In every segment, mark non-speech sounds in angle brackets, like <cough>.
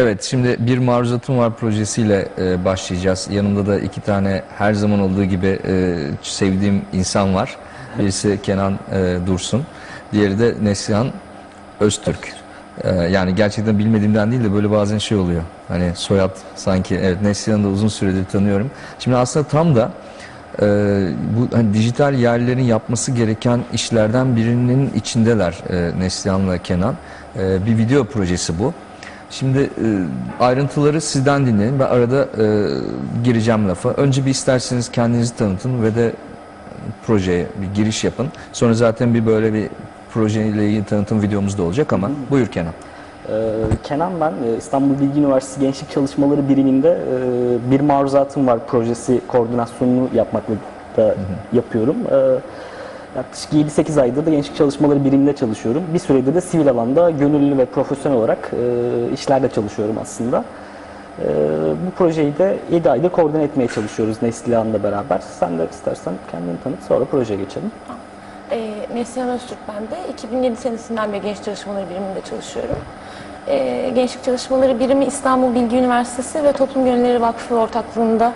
Evet, şimdi bir maruzatım var projesiyle e, başlayacağız. Yanımda da iki tane her zaman olduğu gibi e, sevdiğim insan var. Birisi Kenan e, Dursun, diğeri de Neslihan Öztürk. E, yani gerçekten bilmediğimden değil de böyle bazen şey oluyor. Hani soyad sanki evet Neslihan'ı da uzun süredir tanıyorum. Şimdi aslında tam da e, bu hani dijital yerlerin yapması gereken işlerden birinin içindeler e, Neslihan'la Kenan. E, bir video projesi bu. Şimdi e, ayrıntıları sizden dinleyin. Ben arada e, gireceğim lafa. Önce bir isterseniz kendinizi tanıtın ve de projeye bir giriş yapın. Sonra zaten bir böyle bir projeyle ilgili tanıtım videomuz da olacak ama buyur Kenan. Ee, Kenan ben e, İstanbul Bilgi Üniversitesi Gençlik Çalışmaları Biriminde e, bir maruzatım var projesi koordinasyonunu yapmakla da yapıyorum. Ee, Yaklaşık 7-8 aydır da Gençlik Çalışmaları Biriminde çalışıyorum. Bir süredir de sivil alanda gönüllü ve profesyonel olarak e, işlerde çalışıyorum aslında. E, bu projeyi de 7 aydır koordine etmeye çalışıyoruz Neslihan'la beraber. Sen de istersen kendini tanıt sonra projeye geçelim. E, Neslihan Öztürk ben de. 2007 senesinden beri Genç Çalışmaları Biriminde çalışıyorum. E, Gençlik Çalışmaları Birimi İstanbul Bilgi Üniversitesi ve Toplum Gönülleri Vakfı ortaklığında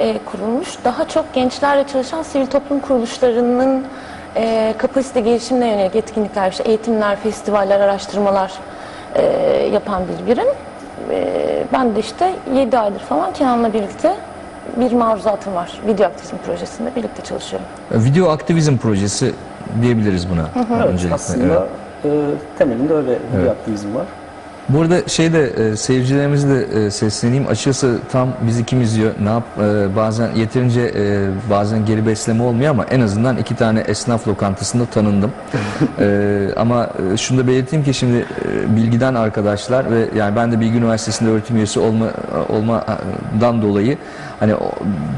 e, kurulmuş. Daha çok gençlerle çalışan sivil toplum kuruluşlarının e, kapasite gelişimine yönelik etkinlikler, işte eğitimler, festivaller, araştırmalar e, yapan bir birim. E, ben de işte 7 aydır falan Kenan'la birlikte bir maruzatım var. Video aktivizm projesinde birlikte çalışıyorum. E, Video aktivizm projesi diyebiliriz buna Evet, öncelikle. aslında Evet. e, temelinde öyle bir Evet. aktivizm var. Bu arada şeyde e, seyircilerimize de e, sesleneyim. Açıkçası tam bizi kim izliyor? Ne yap? e, bazen yeterince e, bazen geri besleme olmuyor ama en azından iki tane esnaf lokantasında tanındım. <laughs> E, ama e, şunu da belirteyim ki şimdi e, bilgiden arkadaşlar ve yani ben de Bilgi Üniversitesi'nde öğretim üyesi olma olmadan dolayı hani o,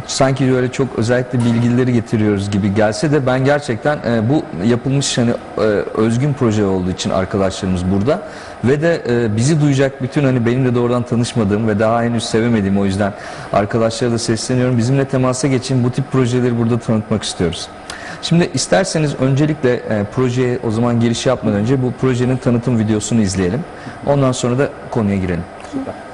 sanki böyle çok özellikle bilgileri getiriyoruz gibi gelse de ben gerçekten e, bu yapılmış hani e, özgün proje olduğu için arkadaşlarımız burada ve de e, bizi duyacak bütün hani benimle doğrudan tanışmadığım ve daha henüz sevemediğim o yüzden arkadaşlara da sesleniyorum. Bizimle temasa geçin bu tip projeleri burada tanıtmak istiyoruz. Şimdi isterseniz öncelikle e, projeye o zaman giriş yapmadan önce bu projenin tanıtım videosunu izleyelim. Ondan sonra da konuya girelim. Süper.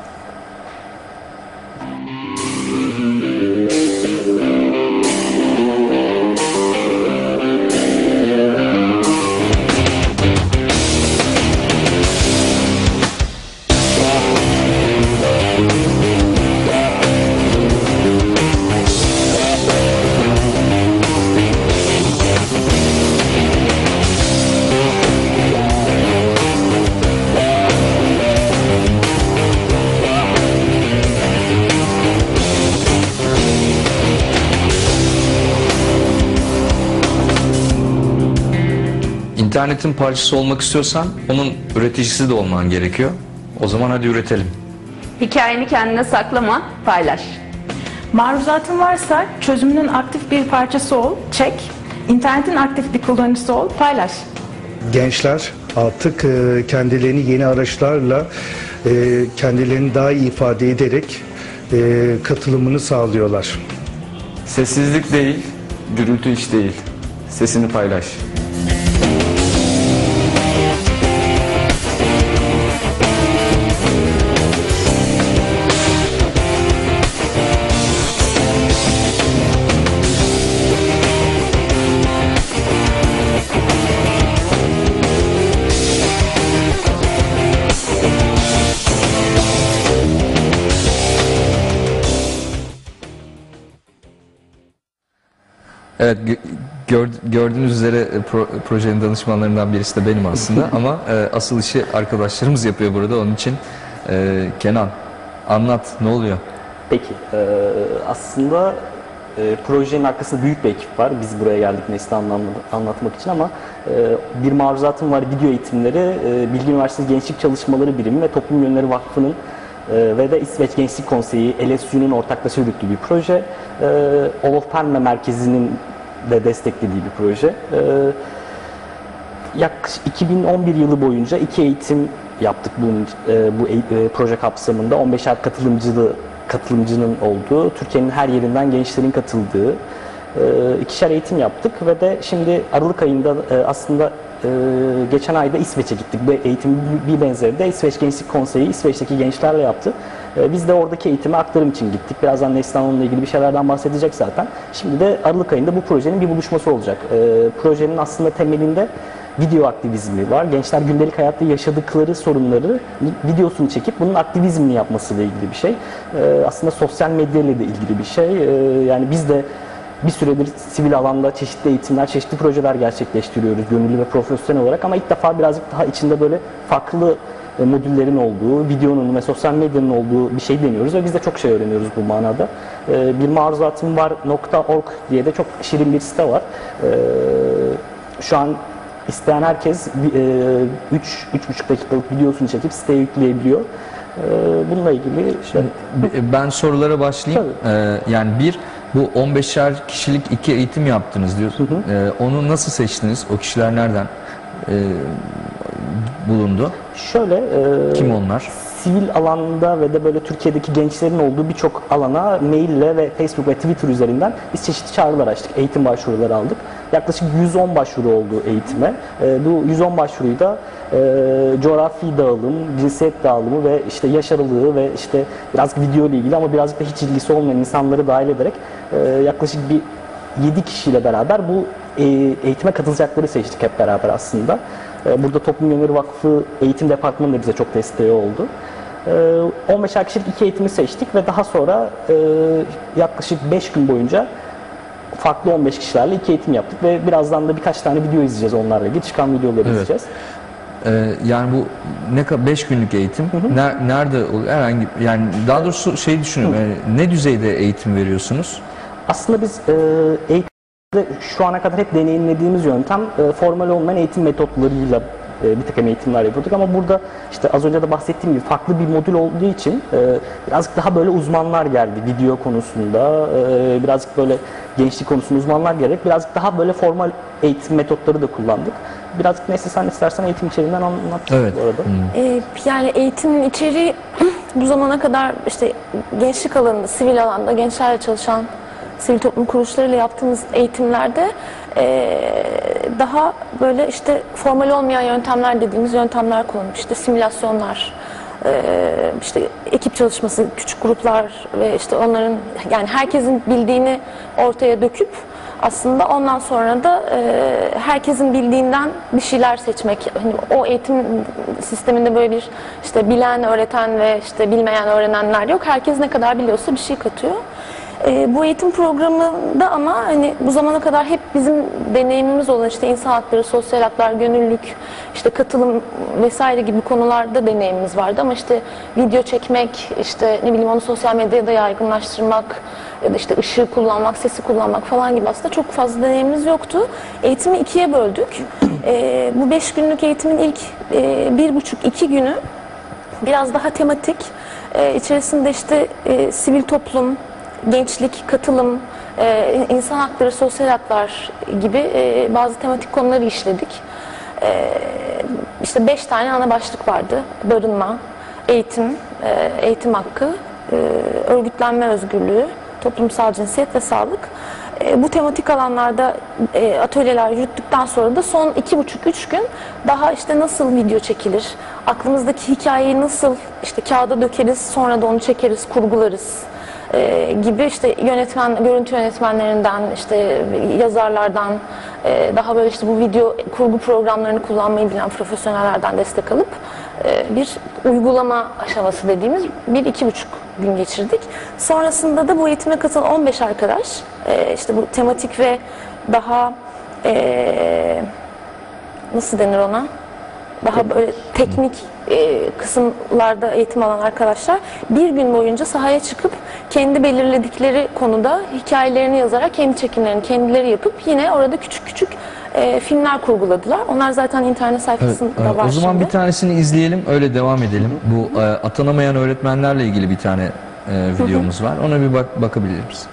İnternetin parçası olmak istiyorsan onun üreticisi de olman gerekiyor. O zaman hadi üretelim. Hikayeni kendine saklama, paylaş. Maruzatın varsa çözümünün aktif bir parçası ol, çek. İnternetin aktif bir kullanıcısı ol, paylaş. gençler artık e, kendilerini yeni araçlarla e, kendilerini daha iyi ifade ederek e, katılımını sağlıyorlar. Sessizlik değil, gürültü hiç değil. Sesini paylaş. Evet gö- gör- gördüğünüz üzere e, pro- projenin danışmanlarından birisi de benim aslında <laughs> ama e, asıl işi arkadaşlarımız yapıyor burada onun için e, Kenan anlat ne oluyor? Peki, e, aslında e, projenin arkasında büyük bir ekip var. Biz buraya geldik Nesli anlatmak için ama e, bir maruzatım var video eğitimleri e, Bilgi Üniversitesi Gençlik Çalışmaları Birimi ve Toplum Yönleri Vakfı'nın e, ve de İsveç Gençlik Konseyi LSU'nun ortaklaşa yürüttüğü bir proje. E, Olof Palme Merkezi'nin de desteklediği bir proje. E, yaklaşık 2011 yılı boyunca iki eğitim yaptık bunun e, bu eğ- e, proje kapsamında 15'er katılımcılı katılımcının olduğu, Türkiye'nin her yerinden gençlerin katıldığı e, ikişer eğitim yaptık ve de şimdi Aralık ayında e, aslında e, geçen ayda İsveç'e gittik. Bu eğitimin bir benzeri de İsveç Gençlik Konseyi İsveç'teki gençlerle yaptı. E, biz de oradaki eğitime aktarım için gittik. Birazdan Neslihan onunla ilgili bir şeylerden bahsedecek zaten. Şimdi de Aralık ayında bu projenin bir buluşması olacak. E, projenin aslında temelinde video aktivizmi var. Gençler gündelik hayatta yaşadıkları sorunları videosunu çekip bunun aktivizmini yapmasıyla ilgili bir şey. Ee, aslında sosyal medya ile de ilgili bir şey. Ee, yani biz de bir süredir sivil alanda çeşitli eğitimler, çeşitli projeler gerçekleştiriyoruz gönüllü ve profesyonel olarak ama ilk defa birazcık daha içinde böyle farklı e, modüllerin olduğu, videonun ve sosyal medyanın olduğu bir şey deniyoruz ve biz de çok şey öğreniyoruz bu manada. Ee, bir maruzatım var.org diye de çok şirin bir site var. Ee, şu an İsteyen herkes 3-3,5 dakikalık videosunu çekip siteye yükleyebiliyor. Bununla ilgili B- Ben sorulara başlayayım. Ee, yani bir, bu 15'er kişilik iki eğitim yaptınız diyorsun. Ee, onu nasıl seçtiniz? O kişiler nereden e, bulundu? Şöyle e, Kim onlar? sivil alanda ve de böyle Türkiye'deki gençlerin olduğu birçok alana maille ve Facebook ve Twitter üzerinden biz çeşitli çağrılar açtık. Eğitim başvuruları aldık. Yaklaşık 110 başvuru oldu eğitime. E, bu 110 başvuruyu da e, coğrafi dağılım, cinsiyet dağılımı ve işte yaş aralığı ve işte biraz video ile ilgili ama birazcık da hiç ilgisi olmayan insanları dahil ederek e, yaklaşık bir 7 kişiyle beraber bu eğitime katılacakları seçtik hep beraber aslında. E, Burada Toplum Yönleri Vakfı Eğitim Departmanı da bize çok desteği oldu. E, 15 kişilik iki eğitimi seçtik ve daha sonra e, yaklaşık 5 gün boyunca farklı 15 kişilerle iki eğitim yaptık ve birazdan da birkaç tane video izleyeceğiz onlarla ilgili. Çıkan videoları izleyeceğiz. Ee, yani bu ne kadar 5 günlük eğitim ner- nerede oluyor? Herhangi yani daha doğrusu şey düşünüyorum. yani ne düzeyde eğitim veriyorsunuz? Aslında biz e, eğitimde şu ana kadar hep deneyimlediğimiz yöntem e, formal olmayan eğitim metotlarıyla e, bir takım eğitimler yapıyorduk ama burada işte az önce de bahsettiğim gibi farklı bir modül olduğu için e, birazcık daha böyle uzmanlar geldi video konusunda birazcık böyle gençlik konusunda uzmanlar gelerek birazcık daha böyle formal eğitim metotları da kullandık. Birazcık neyse sen istersen eğitim içeriğinden anlat Evet. bu arada. Ee, yani eğitimin içeriği <clears throat> bu zamana kadar işte gençlik alanında, sivil alanda gençlerle çalışan sivil toplum kuruluşlarıyla yaptığımız eğitimlerde eee, daha böyle işte formal olmayan yöntemler dediğimiz yöntemler kullanılmış. İşte simülasyonlar, eee, işte ekip çalışması, küçük gruplar ve işte onların yani herkesin bildiğini ortaya döküp aslında ondan sonra da e, herkesin bildiğinden bir şeyler seçmek. Hani o eğitim sisteminde böyle bir işte bilen, öğreten ve işte bilmeyen öğrenenler yok. Herkes ne kadar biliyorsa bir şey katıyor. E, bu eğitim programında ama hani bu zamana kadar hep bizim deneyimimiz olan işte insan hakları, sosyal haklar, gönüllülük, işte katılım vesaire gibi konularda deneyimimiz vardı ama işte video çekmek, işte ne bileyim onu sosyal medyada yaygınlaştırmak, ya da işte ışığı kullanmak, sesi kullanmak falan gibi aslında çok fazla deneyimimiz yoktu. Eğitimi ikiye böldük. Ee, bu beş günlük eğitimin ilk e, bir buçuk iki günü biraz daha tematik. Ee, içerisinde işte e, sivil toplum, gençlik, katılım, e, insan hakları, sosyal haklar gibi e, bazı tematik konuları işledik. E, işte beş tane ana başlık vardı. Barınma, eğitim, e, eğitim hakkı, örgütlenme özgürlüğü, toplumsal cinsiyet ve sağlık. Bu tematik alanlarda atölyeler yürüttükten sonra da son iki buçuk üç gün daha işte nasıl video çekilir, aklımızdaki hikayeyi nasıl işte kağıda dökeriz, sonra da onu çekeriz, kurgularız e, gibi işte yönetmen, görüntü yönetmenlerinden, işte yazarlardan, e, daha böyle işte bu video kurgu programlarını kullanmayı bilen profesyonellerden destek alıp e, bir uygulama aşaması dediğimiz bir iki buçuk gün geçirdik. Sonrasında da bu eğitime katılan 15 arkadaş, e, işte bu tematik ve daha e, nasıl denir ona? Daha böyle teknik e, kısımlarda eğitim alan arkadaşlar bir gün boyunca sahaya çıkıp kendi belirledikleri konuda hikayelerini yazarak kendi çekimlerini kendileri yapıp yine orada küçük küçük e, filmler kurguladılar. Onlar zaten internet sayfasında Evet, var o zaman şimdi. bir tanesini izleyelim, öyle devam edelim. Bu e, atanamayan öğretmenlerle ilgili bir tane e, videomuz var. Ona bir bak bakabiliriz.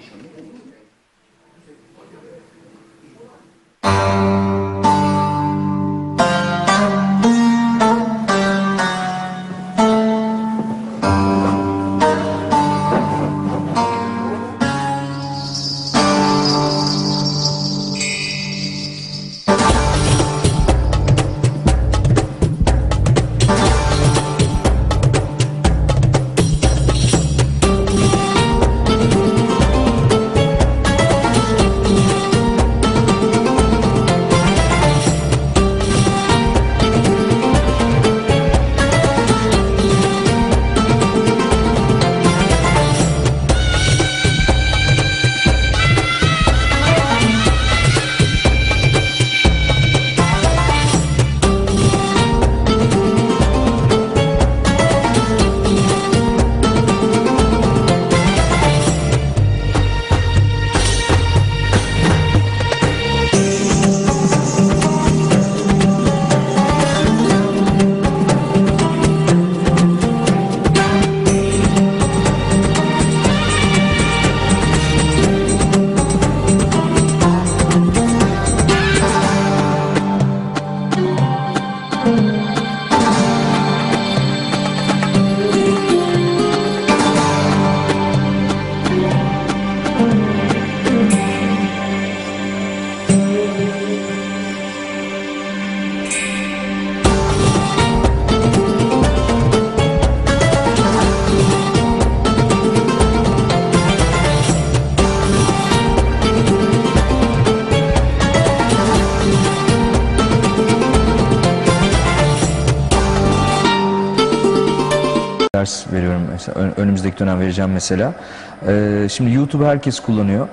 什么工作？Ders veriyorum mesela Ön- önümüzdeki dönem vereceğim mesela. Ee, şimdi YouTube herkes kullanıyor.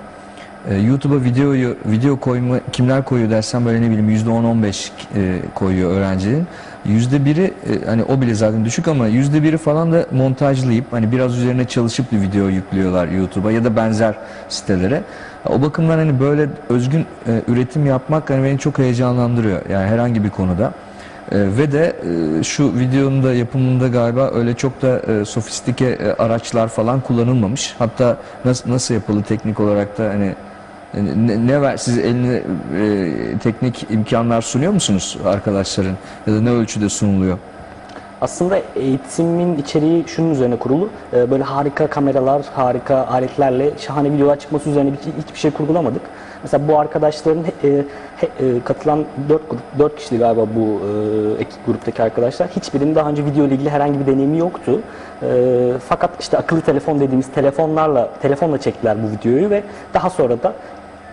Ee, YouTube'a videoyu video koyma kimler koyuyor dersen böyle ne bileyim yüzde 10-15 e, koyuyor öğrencinin. Yüzde biri e, hani o bile zaten düşük ama yüzde biri falan da montajlayıp hani biraz üzerine çalışıp bir video yüklüyorlar YouTube'a ya da benzer sitelere. O bakımdan hani böyle özgün e, üretim yapmak hani beni çok heyecanlandırıyor. Yani herhangi bir konuda. E, ve de e, şu videonun da yapımında galiba öyle çok da e, sofistike e, araçlar falan kullanılmamış. Hatta nasıl nasıl yapılı teknik olarak da hani e, ne, ne ver siz eline e, teknik imkanlar sunuyor musunuz arkadaşların ya da ne ölçüde sunuluyor? Aslında eğitimin içeriği şunun üzerine kurulu. Ee, Böyle harika kameralar, harika aletlerle şahane videolar çıkması üzerine bir- hiçbir şey kurgulamadık. Mesela bu arkadaşların e, e, katılan 4 grup, 4 kişiydi galiba bu e, ekip gruptaki arkadaşlar. Hiçbirinin daha önce video ile ilgili herhangi bir deneyimi yoktu. E, fakat işte akıllı telefon dediğimiz telefonlarla telefonla çektiler bu videoyu ve daha sonra da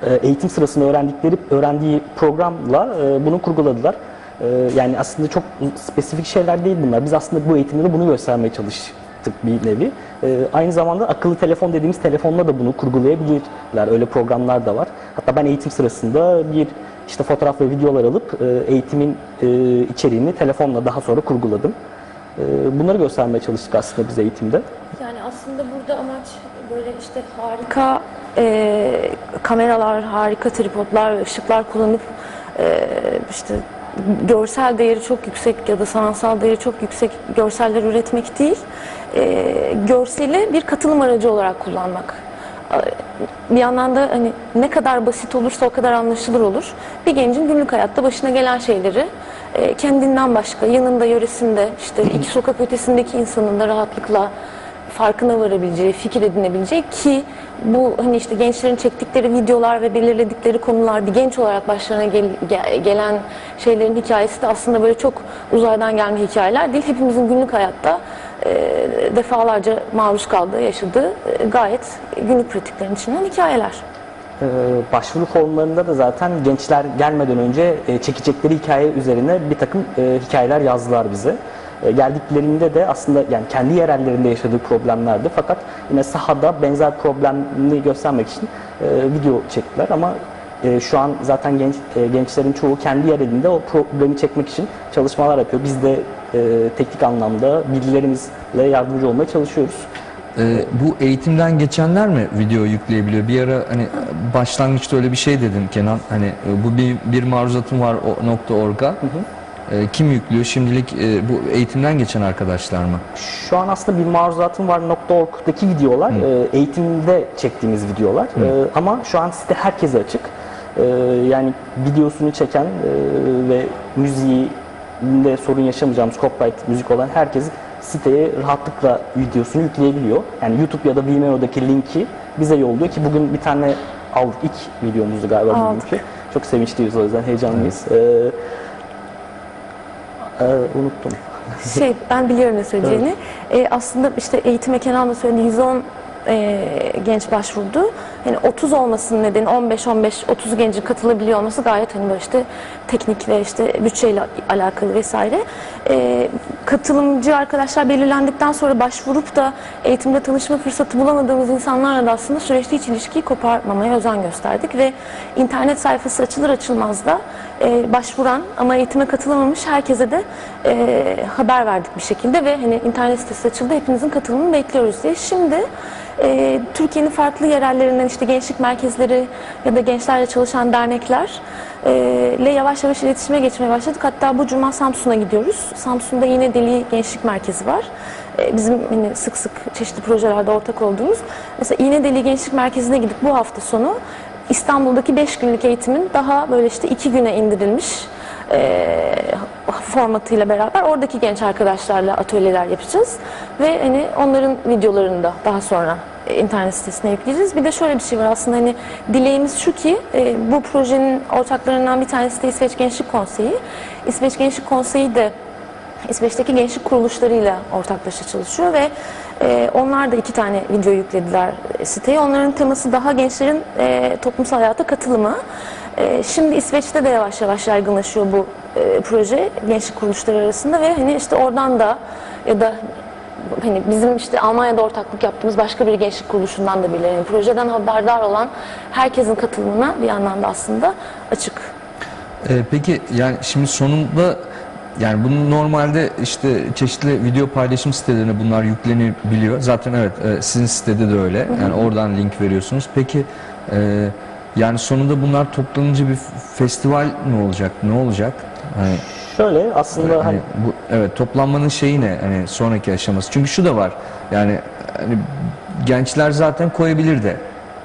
e, eğitim sırasında öğrendikleri öğrendiği programla e, bunu kurguladılar. E, Yani aslında çok spesifik şeyler değil bunlar. Biz aslında bu eğitimde de bunu göstermeye çalıştık bir nevi. E, Aynı zamanda akıllı telefon dediğimiz telefonla da bunu kurgulayabilirler. Öyle programlar da var. Hatta ben eğitim sırasında bir işte fotoğraf ve videolar alıp e, eğitimin e, içeriğini telefonla daha sonra kurguladım. E, Bunları göstermeye çalıştık aslında biz eğitimde. Yani aslında burada amaç böyle işte harika e, kameralar, harika tripodlar ve ışıklar kullanıp e, işte görsel değeri çok yüksek ya da sanatsal değeri çok yüksek görseller üretmek değil, e, görseli bir katılım aracı olarak kullanmak. Bir yandan da hani ne kadar basit olursa o kadar anlaşılır olur. Bir gencin günlük hayatta başına gelen şeyleri e, kendinden başka, yanında, yöresinde, işte iki sokak ötesindeki insanın da rahatlıkla farkına varabileceği, fikir edinebileceği ki bu hani işte gençlerin çektikleri videolar ve belirledikleri konular bir genç olarak başlarına gel- ge- gelen şeylerin hikayesi de aslında böyle çok uzaydan gelme hikayeler değil. Hepimizin günlük hayatta defalarca maruz kaldığı, yaşadığı e, gayet günlük pratiklerin içinden hikayeler. Ee, başvuru formlarında da zaten gençler gelmeden önce e, çekecekleri hikaye üzerine bir takım e, hikayeler yazdılar bize. E, geldiklerinde de aslında yani kendi yerellerinde yaşadığı problemlerdi fakat yine sahada benzer problemini göstermek için e, video çektiler ama e, şu an zaten genç e, gençlerin çoğu kendi yerelinde o problemi çekmek için çalışmalar yapıyor. Biz de e, teknik anlamda bilgilerimizle yardımcı olmaya çalışıyoruz. Ee, bu eğitimden geçenler mi video yükleyebiliyor? Bir ara hani başlangıçta öyle bir şey dedim Kenan. Hani e, bu bir, bir maruzatım var o nokta orga. Ee, kim yüklüyor? Şimdilik e, bu eğitimden geçen arkadaşlar mı? Şu an aslında bir maruzatım var .org'daki videolar e, eğitimde çektiğimiz videolar E, ama şu an site herkese açık. E, yani videosunu çeken e, ve müziğinde sorun yaşamayacağımız copyright müzik olan herkes siteye rahatlıkla videosunu yükleyebiliyor. Yani YouTube ya da Vimeo'daki linki bize yolluyor ki bugün bir tane aldık. ilk videomuzdu galiba Aldık. bugünkü. Çok sevinçliyiz o yüzden heyecanlıyız. E, e, unuttum. Şey, ben biliyorum ne söyleyeceğini. <laughs> Ee, aslında işte eğitime Kenan da söyledi 110 e, genç başvurdu. Hani 30 olmasının nedeni 15-15-30 gencin katılabiliyor olması gayet hani böyle işte teknik ve işte bütçeyle alakalı vesaire. Ee, katılımcı arkadaşlar belirlendikten sonra başvurup da eğitimde tanışma fırsatı bulamadığımız insanlarla da aslında süreçte hiç ilişkiyi koparmamaya özen gösterdik ve internet sayfası açılır açılmaz da e, başvuran ama eğitime katılamamış herkese de e, haber verdik bir şekilde ve hani internet sitesi açıldı hepinizin katılımını bekliyoruz diye. Şimdi e, Türkiye'nin farklı yerellerinden işte gençlik merkezleri ya da gençlerle çalışan dernekler e, yavaş yavaş iletişime geçmeye başladık. Hatta bu cuma Samsun'a gidiyoruz. Samsun'da yine Deli Gençlik Merkezi var. E, bizim hani sık sık çeşitli projelerde ortak olduğumuz. Mesela İğnedeli Gençlik Merkezi'ne gidip bu hafta sonu İstanbul'daki 5 günlük eğitimin daha böyle işte 2 güne indirilmiş e, formatıyla beraber oradaki genç arkadaşlarla atölyeler yapacağız ve hani onların videolarını da daha sonra internet sitesine yükleyeceğiz. Bir de şöyle bir şey var aslında hani dileğimiz şu ki e, bu projenin ortaklarından bir tanesi de İsveç Gençlik Konseyi. İsveç Gençlik Konseyi de İsveç'teki gençlik kuruluşlarıyla ortaklaşa çalışıyor ve e, onlar da iki tane video yüklediler e, siteye. Onların teması daha gençlerin e, toplumsal hayata katılımı. E, şimdi İsveç'te de yavaş yavaş yaygınlaşıyor bu e, proje gençlik kuruluşları arasında ve hani işte oradan da ya da hani bizim işte Almanya'da ortaklık yaptığımız başka bir gençlik kuruluşundan da birileri, yani projeden haberdar olan herkesin katılımına bir yandan da aslında açık. Ee, peki yani şimdi sonunda yani bunun normalde işte çeşitli video paylaşım sitelerine bunlar yüklenebiliyor. Zaten evet e, sizin sitede de öyle. Yani oradan link veriyorsunuz. Peki e, yani sonunda bunlar toplanınca bir festival mi olacak? Ne olacak? Hani, Şöyle aslında hani hani bu evet toplanmanın şeyi ne? Hani sonraki aşaması. Çünkü şu da var. Yani hani gençler zaten koyabilir de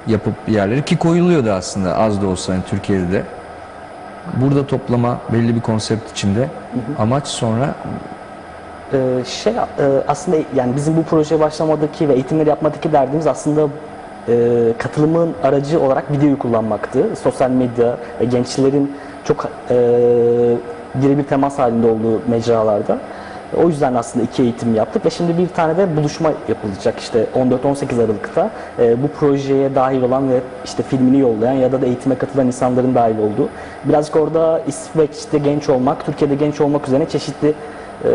yapıp yerleri ki koyuluyor da aslında az da olsa hani Türkiye'de de. Burada toplama belli bir konsept içinde. Amaç sonra Ee, şey e, aslında yani bizim bu projeye başlamadaki ve eğitimleri yapmadaki derdimiz aslında e, katılımın aracı olarak videoyu kullanmaktı. Sosyal medya ve gençlerin çok e, birebir temas halinde olduğu mecralarda. O yüzden aslında iki eğitim yaptık ve şimdi bir tane de buluşma yapılacak işte 14-18 Aralık'ta e, bu projeye dahil olan ve işte filmini yollayan ya da da eğitime katılan insanların dahil olduğu. Birazcık orada İsveç'te genç olmak, Türkiye'de genç olmak üzerine çeşitli e,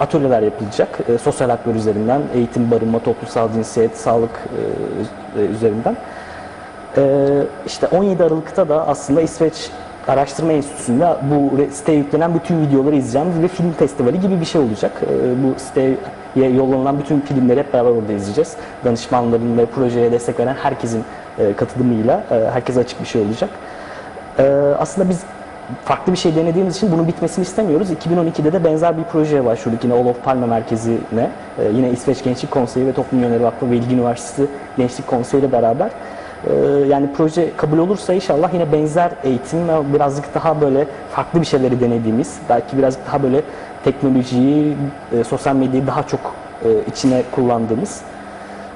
atölyeler yapılacak. E, sosyal haklar üzerinden, eğitim, barınma, toplumsal cinsiyet, sağlık e, üzerinden. Ee, işte 17 Aralık'ta da aslında İsveç Araştırma Enstitüsü'nde bu siteye yüklenen bütün videoları izleyeceğimiz bir film festivali gibi bir şey olacak. Ee, bu siteye yollanan bütün filmleri hep beraber orada izleyeceğiz. Danışmanların ve projeye destek veren herkesin e, katılımıyla e, herkese açık bir şey olacak. Ee, aslında biz farklı bir şey denediğimiz için bunun bitmesini istemiyoruz. 2012'de de benzer bir projeye başvurduk yine Olof Palme Merkezi'ne. Ee, yine İsveç Gençlik Konseyi ve Toplum Yönleri Vakfı ve Bilgi Üniversitesi Gençlik Konseyi ile beraber. Ee, yani proje kabul olursa inşallah yine benzer eğitim ve birazcık daha böyle farklı bir şeyleri denediğimiz, belki birazcık daha böyle teknolojiyi, e, sosyal medyayı daha çok e, içine kullandığımız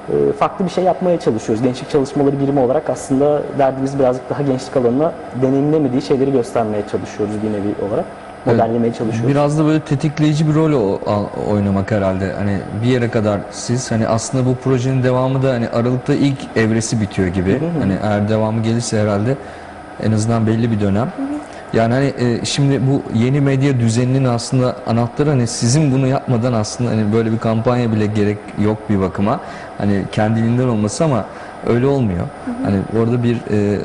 e, farklı bir şey yapmaya çalışıyoruz. Gençlik çalışmaları birimi olarak aslında derdimiz birazcık daha gençlik alanına deneyimlemediği şeyleri göstermeye çalışıyoruz bir nevi olarak. Modellemeye çalışıyoruz. Biraz da böyle tetikleyici bir rol o- a- oynamak herhalde. Hani bir yere kadar siz hani aslında bu projenin devamı da hani Aralık'ta ilk evresi bitiyor gibi. Hani eğer devamı gelirse herhalde en azından belli bir dönem. Yani hani e, şimdi bu yeni medya düzeninin aslında anahtarı hani sizin bunu yapmadan aslında hani böyle bir kampanya bile gerek yok bir bakıma. Hani kendiliğinden olması ama öyle olmuyor. Hani orada bir e,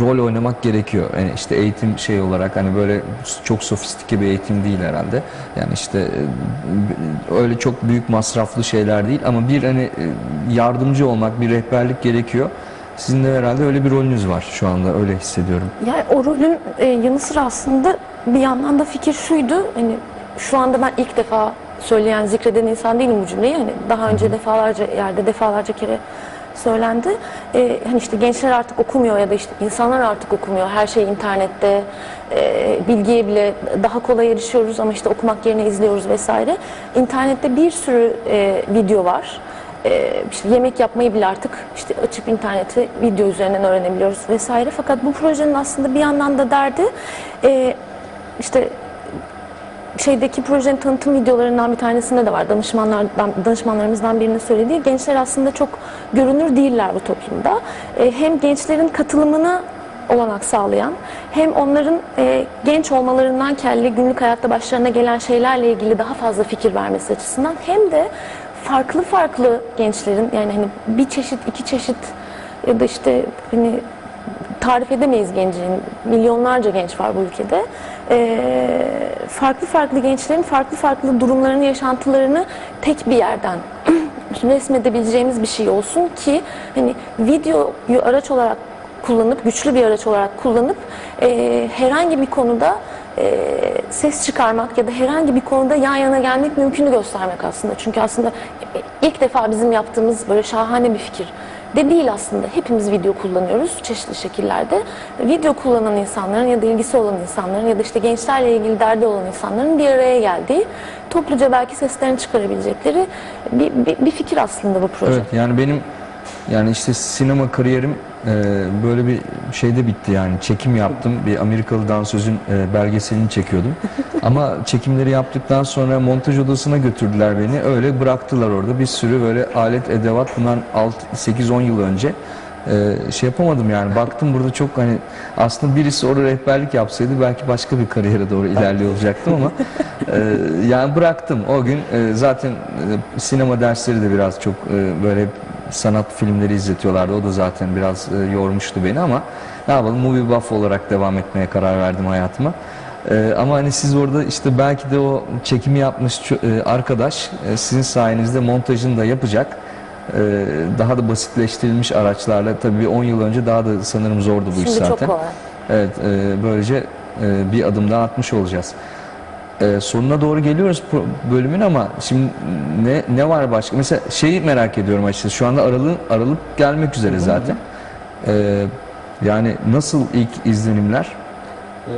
rol oynamak gerekiyor. Yani işte eğitim şey olarak hani böyle çok sofistike bir eğitim değil herhalde. Yani işte e, öyle çok büyük masraflı şeyler değil ama bir hani e, yardımcı olmak, bir rehberlik gerekiyor. Sizin de herhalde öyle bir rolünüz var şu anda öyle hissediyorum. Yani o rolün e, yanı sıra aslında bir yandan da fikir şuydu. Hani şu anda ben ilk defa söyleyen, zikreden insan değilim bu cümleyi. Hani daha önce defalarca yerde, defalarca kere söylendi. E, hani işte gençler artık okumuyor ya da işte insanlar artık okumuyor. Her şey internette. E, bilgiye bile daha kolay erişiyoruz ama işte okumak yerine izliyoruz vesaire. İnternette bir sürü e, video var. Ee, işte yemek yapmayı bile artık işte açıp interneti video üzerinden öğrenebiliyoruz vesaire. Fakat bu projenin aslında bir yandan da derdi e, işte şeydeki projenin tanıtım videolarından bir tanesinde de var. Danışmanlardan, danışmanlarımızdan birinin söylediği gençler aslında çok görünür değiller bu toplumda. E, hem gençlerin katılımını olanak sağlayan hem onların e, genç olmalarından kelli günlük hayatta başlarına gelen şeylerle ilgili daha fazla fikir vermesi açısından hem de farklı farklı gençlerin yani hani bir çeşit iki çeşit ya da işte hani tarif edemeyiz gencin. Milyonlarca genç var bu ülkede. Ee, farklı farklı gençlerin farklı farklı durumlarını, yaşantılarını tek bir yerden <clears throat> resmedebileceğimiz bir şey olsun ki hani videoyu araç olarak kullanıp, güçlü bir araç olarak kullanıp e, herhangi bir konuda e, ses çıkarmak ya da herhangi bir konuda yan yana gelmek mümkünü göstermek aslında. Çünkü aslında ilk defa bizim yaptığımız böyle şahane bir fikir de değil aslında. Hepimiz video kullanıyoruz çeşitli şekillerde. Video kullanan insanların ya da ilgisi olan insanların ya da işte gençlerle ilgili derdi olan insanların bir araya geldiği, topluca belki seslerini çıkarabilecekleri bir, bir, bir fikir aslında bu proje. Evet yani benim yani işte sinema kariyerim e, böyle bir şeyde bitti yani. Çekim yaptım. Bir Amerikalı dansözün e, belgeselini çekiyordum. <laughs> Ama çekimleri yaptıktan sonra montaj odasına götürdüler beni. Öyle bıraktılar orada. Bir sürü böyle alet edevat. Bundan 8-10 yıl önce e, şey yapamadım yani. Baktım burada çok hani aslında birisi orada rehberlik yapsaydı belki başka bir kariyere doğru ilerliyor olacaktım ama e, yani bıraktım. O gün e, zaten e, sinema dersleri de biraz çok e, böyle sanat filmleri izletiyorlardı. O da zaten biraz e, yormuştu beni ama ne yapalım movie buff olarak devam etmeye karar verdim hayatıma. E, ama hani siz orada işte belki de o çekimi yapmış e, arkadaş e, sizin sayenizde montajını da yapacak. E, daha da basitleştirilmiş araçlarla tabii bir 10 yıl önce daha da sanırım zordu bu iş Şimdi zaten. çok kolay. Evet, e, böylece e, bir adım daha atmış olacağız. E, sonuna doğru geliyoruz bölümün ama şimdi ne ne var başka? Mesela şeyi merak ediyorum açıkçası. Şu anda aralık aralık gelmek üzere zaten. E, yani nasıl ilk izlenimler? Ee,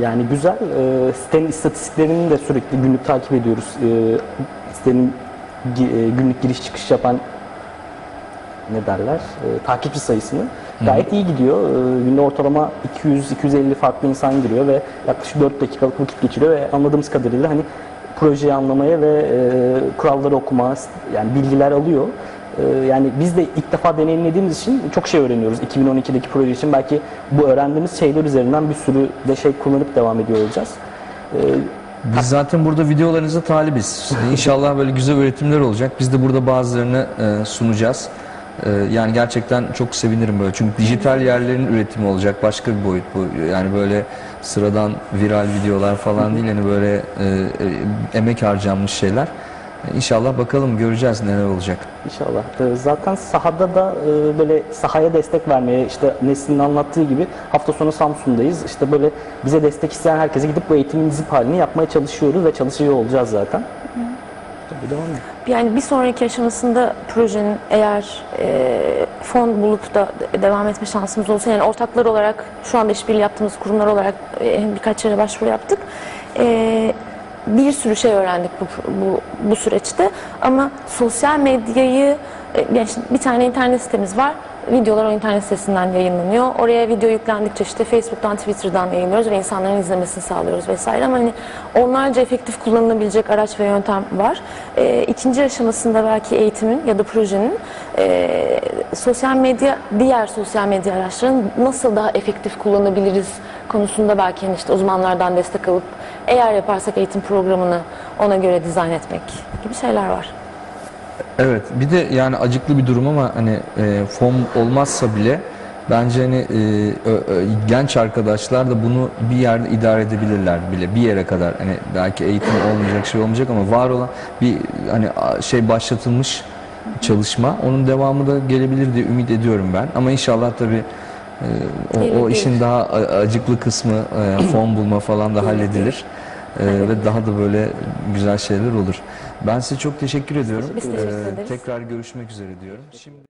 yani güzel. Ee, sitenin istatistiklerini de sürekli günlük takip ediyoruz. Ee, sitenin e, günlük giriş çıkış yapan ne derler? Takipçi sayısını gayet iyi gidiyor. Ee, günde ortalama 200-250 farklı insan giriyor ve yaklaşık 4 dakikalık vakit geçiriyor ve anladığımız kadarıyla hani projeyi anlamaya ve e, kuralları okuma, yani bilgiler alıyor. Ee, yani biz de ilk defa deneyimlediğimiz için çok şey öğreniyoruz 2012'deki proje için. Belki bu öğrendiğimiz şeyler üzerinden bir sürü de şey kullanıp devam ediyor olacağız. Ee, Biz zaten burada videolarınıza talibiz. İnşallah böyle güzel üretimler olacak. Biz de burada bazılarını e, sunacağız. E, yani gerçekten çok sevinirim böyle. Çünkü dijital yerlerin üretimi olacak. Başka bir boyut bu. Yani böyle sıradan viral videolar falan değil. Yani böyle e, e, emek harcanmış şeyler. İnşallah bakalım göreceğiz neler olacak. İnşallah. Ee, Zaten sahada da e, böyle sahaya destek vermeye işte Nesli'nin anlattığı gibi hafta sonu Samsun'dayız. İşte böyle bize destek isteyen herkese gidip bu eğitimin zip halini yapmaya çalışıyoruz ve çalışıyor olacağız zaten. Tabii devam. Yani bir sonraki aşamasında projenin eğer e, fon bulup da de- devam etme şansımız olsa yani ortaklar olarak şu anda işbirliği yaptığımız kurumlar olarak e, birkaç yere başvuru yaptık. E, bir sürü şey öğrendik bu, bu, bu süreçte ama sosyal medyayı e, işte bir tane internet sitemiz var. Videolar o internet sitesinden yayınlanıyor. Oraya video yüklendikçe işte Facebook'tan, Twitter'dan yayınlıyoruz ve insanların izlemesini sağlıyoruz vesaire. Ama hani onlarca efektif kullanılabilecek araç ve yöntem var. E, ikinci aşamasında belki eğitimin ya da projenin e, sosyal medya, diğer sosyal medya araçlarının nasıl daha efektif kullanabiliriz konusunda belki hani işte uzmanlardan destek alıp eğer yaparsak eğitim programını ona göre dizayn etmek gibi şeyler var. Evet bir de yani acıklı bir durum ama hani e, fon olmazsa bile bence hani e, ö- ö- genç arkadaşlar da bunu bir yerde idare edebilirler bile. Bir yere kadar hani belki eğitim olmayacak şey olmayacak ama var olan bir hani şey başlatılmış çalışma. Onun devamı da gelebilir diye ümit ediyorum ben. Ama inşallah tabii e, o, o işin daha a- acıklı kısmı e, fon bulma falan da halledilir. E, ve daha da böyle güzel şeyler olur. Ben size çok teşekkür ediyorum. Biz teşekkür Ee. Tekrar görüşmek üzere diyorum. Şimdi